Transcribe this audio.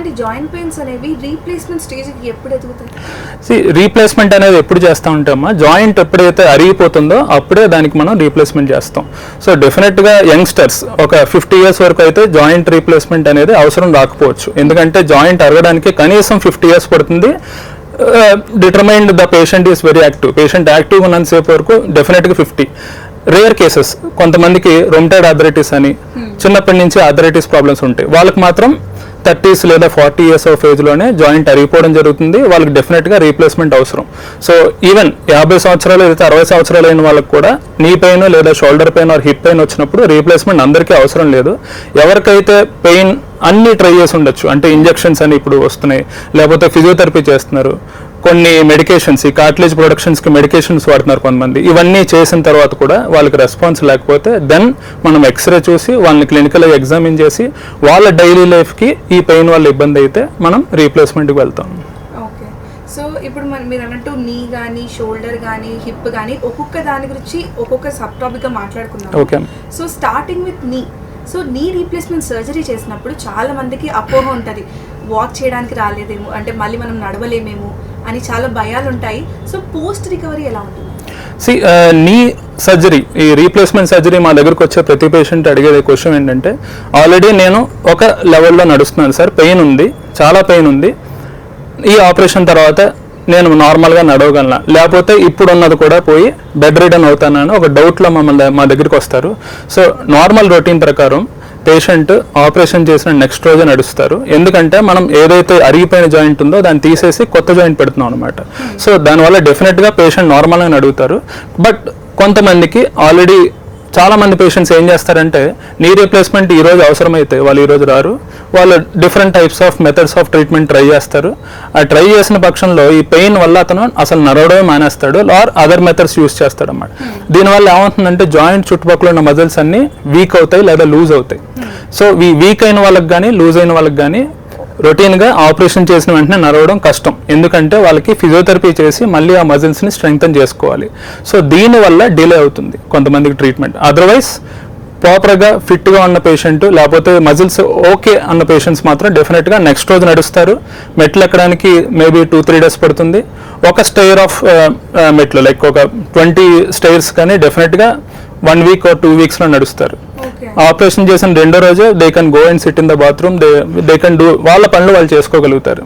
ఇలాంటి joint pains అనేవి replacement స్టేజ్కి ఎప్పుడు ఎదుగుతాయి? సి రీప్లేస్మెంట్ అనేది ఎప్పుడు చేస్తూ ఉంటామా? జాయింట్ ఎప్పుడైతే అరిగిపోతుందో అప్పుడే దానికి మనం రీప్లేస్మెంట్ చేస్తాం. సో డెఫినెట్గా యంగ్స్టర్స్ ఒక ఫిఫ్టీ ఇయర్స్ వరకు అయితే జాయింట్ రీప్లేస్మెంట్ అనేది అవసరం రాకపోవచ్చు. ఎందుకంటే జాయింట్ అరగడానికి కనీసం ఫిఫ్టీ ఇయర్స్ పడుతుంది. Determined the patient is very active patient active ఉన్నంతసేపు వరకు డెఫినెట్గా ఫిఫ్టీ. రేర్ కేసెస్ కొంతమందికి రొమ్టైడ్ ఆథరైటిస్ అని చిన్నప్పటి నుంచి ఆథరైటిస్ ప్రాబ్లమ్స్ ఉంటాయి. వాళ్ళకి మాత్రం థర్టీస్ లేదా ఫార్టీ ఇయర్స్ ఆఫ్ ఏజ్లోనే జాయింట్ అరిగిపోవడం జరుగుతుంది. వాళ్ళకి డెఫినెట్గా రీప్లేస్మెంట్ అవసరం. సో ఈవెన్ యాభై సంవత్సరాలు లేదా అరవై సంవత్సరాలు అయిన వాళ్ళకి కూడా నీ పెయిన్ లేదా shoulder pain or hip pain వచ్చినప్పుడు రీప్లేస్మెంట్ అందరికీ అవసరం లేదు. ఎవరికైతే పెయిన్ అన్ని ట్రై చేసి ఉండొచ్చు అంటే ఇంజెక్షన్స్ అని ఇప్పుడు వస్తున్నాయి లేకపోతే ఫిజియోథెరపీ చేస్తున్నారు కొన్ని మెడికేషన్స్ ఈ కార్టిలేజ్ ప్రొడక్షన్స్కి మెడికేషన్స్ వాడుతున్నారు కొంతమంది. ఇవన్నీ చేసిన తర్వాత కూడా వాళ్ళకి రెస్పాన్స్ లేకపోతే దెన్ మనం ఎక్స్రే చూసి వాళ్ళని క్లినికల్గా ఎగ్జామిన్ చేసి వాళ్ళ డైలీ లైఫ్కి ఈ పెయిన్ వల్ల ఇబ్బంది అయితే మనం రీప్లేస్మెంట్కి వెళ్తాం. ఓకే. సో ఇప్పుడు మన మీరు అన్నట్టు నీ కానీ షోల్డర్ కానీ హిప్ కానీ ఒక్కొక్క దాని గురించి ఒక్కొక్క సబ్ టాపిక్గా మాట్లాడుకున్నాం okay. So starting with knee so knee replacement surgery చేసినప్పుడు చాలా మందికి అపోహ ఉంటుంది. వాక్ చేయడానికి రాలేదేమో అంటే మళ్ళీ మనం నడవలేమేమో అని చాలా భయాలు ఉంటాయి సో పోస్ట్ రికవరీ ఎలా ఉంటుంది? సి uh, నీ సర్జరీ ఈ రీప్లేస్మెంట్ సర్జరీ మా దగ్గరకు వచ్చే ప్రతి పేషెంట్ అడిగేది క్వశ్చన్ ఏంటంటే ఆల్రెడీ నేను ఒక లెవెల్లో నడుస్తున్నాను సార్ పెయిన్ ఉంది చాలా పెయిన్ ఉంది. ఈ ఆపరేషన్ తర్వాత నేను నార్మల్గా నడవగలను? లేకపోతే ఇప్పుడు ఉన్నది కూడా పోయి బెడ్ రిటర్న్ అవుతానని ఒక డౌట్లో మమ్మల్ని మా దగ్గరికి వస్తారు. సో నార్మల్ రొటీన్ ప్రకారం పేషెంట్ ఆపరేషన్ చేసిన నెక్స్ట్ రోజే నడుస్తారు. ఎందుకంటే మనం ఏదైతే అరిగిపోయిన జాయింట్ ఉందో దాన్ని తీసేసి కొత్త జాయింట్ పెడుతున్నాం అనమాట సో దానివల్ల డెఫినెట్గా పేషెంట్ నార్మల్గా నడుగుతారు. బట్ కొంతమందికి ఆల్రెడీ చాలా మంది పేషెంట్స్ ఏం చేస్తారంటే నీ రీప్లేస్మెంట్ ఈ రోజు అవసరమైతే వాళ్ళు ఈరోజు రారు. వాళ్ళు different types of methods of treatment try చేస్తారు. ఆ ట్రై చేసిన పక్షంలో ఈ పెయిన్ వల్ల అతను అసలు నడవడమే మానేస్తాడు ఆర్ అదర్ మెథడ్స్ యూస్ చేస్తాడు అన్నమాట దీనివల్ల ఏమవుతుందంటే జాయింట్ చుట్టుపక్కల ఉన్న మజిల్స్ అన్ని వీక్ అవుతాయి లేదా లూజ్ అవుతాయి. సో ఈ వీక్ అయిన వాళ్ళకి కానీ లూజ్ అయిన వాళ్ళకి కానీ రొటీన్గా ఆపరేషన్ చేసిన వెంటనే నడవడం కష్టం. ఎందుకంటే వాళ్ళకి ఫిజియోథెరపీ చేసి మళ్ళీ ఆ మజిల్స్ని స్ట్రెంగ్తన్ చేసుకోవాలి. సో దీనివల్ల డిలే అవుతుంది కొంతమందికి ట్రీట్మెంట్. అదర్వైజ్ ప్రాపర్గా ఫిట్గా ఉన్న పేషెంట్ లేకపోతే మజిల్స్ ఓకే అన్న పేషెంట్స్ మాత్రం డెఫినెట్గా నెక్స్ట్ రోజు నడుస్తారు. మెట్లు ఎక్కడానికి మేబీ టూ త్రీ డేస్ పడుతుంది. ఒక స్టైర్ ఆఫ్ మెట్లు లైక్ ఒక ట్వంటీ స్టైర్స్ కానీ డెఫినెట్గా వన్ వీక్ ఆర్ టూ వీక్స్లో నడుస్తారు. ఆపరేషన్ చేసిన రెండో రోజే they can go and sit in the bathroom they they can do వాళ్ళ పనులు వాళ్ళు చేసుకోగలుగుతారు.